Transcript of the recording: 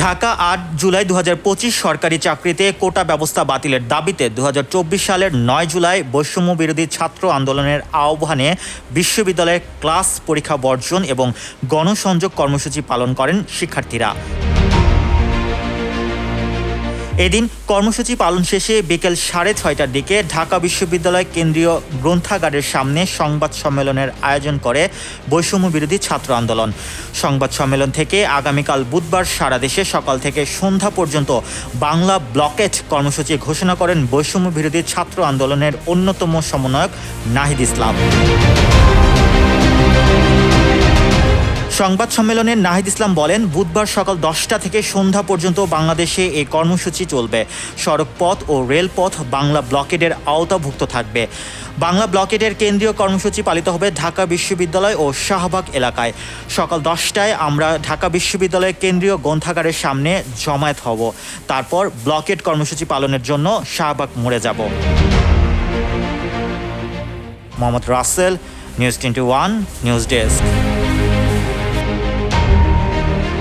ঢাকা আট জুলাই দু হাজার পঁচিশ সরকারি চাকরিতে কোটা ব্যবস্থা বাতিলের দাবিতে দু হাজার চব্বিশ সালের নয় জুলাই বৈষম্য বিরোধী ছাত্র আন্দোলনের আহ্বানে বিশ্ববিদ্যালয়ের ক্লাস পরীক্ষা বর্জন এবং গণসংযোগ কর্মসূচি পালন করেন শিক্ষার্থীরা। এদিন কর্মসূচি পালন শেষে বিকেল সাড়ে ছয়টার দিকে ঢাকা বিশ্ববিদ্যালয় কেন্দ্রীয় গ্রন্থাগারের সামনে সংবাদ সম্মেলনের আয়োজন করে বৈষম্য বিরোধী ছাত্র আন্দোলন। সংবাদ সম্মেলন থেকে আগামীকাল বুধবার সারা দেশে সকাল থেকে সন্ধ্যা পর্যন্ত বাংলা ব্লকেট কর্মসূচি ঘোষণা করেন বৈষম্য বিরোধী ছাত্র আন্দোলনের অন্যতম সমন্বয়ক নাহিদ ইসলাম। সংবাদ সম্মেলনে নাহিদ ইসলাম বলেন, বুধবার সকাল দশটা থেকে সন্ধ্যা পর্যন্ত বাংলাদেশে এই কর্মসূচি চলবে। সড়কপথ ও রেলপথ বাংলা ব্লকেডের আওতাভুক্ত থাকবে। বাংলা ব্লকেডের কেন্দ্রীয় কর্মসূচি পালিত হবে ঢাকা বিশ্ববিদ্যালয় ও শাহবাগ এলাকায়। সকাল দশটায় আমরা ঢাকা বিশ্ববিদ্যালয়ের কেন্দ্রীয় গ্রন্থাগারের সামনে জমায়েত হব। তারপর ব্লকেড কর্মসূচি পালনের জন্য শাহবাগ মোড়ে যাব। Mohammad Rasel, news twenty one, news desk.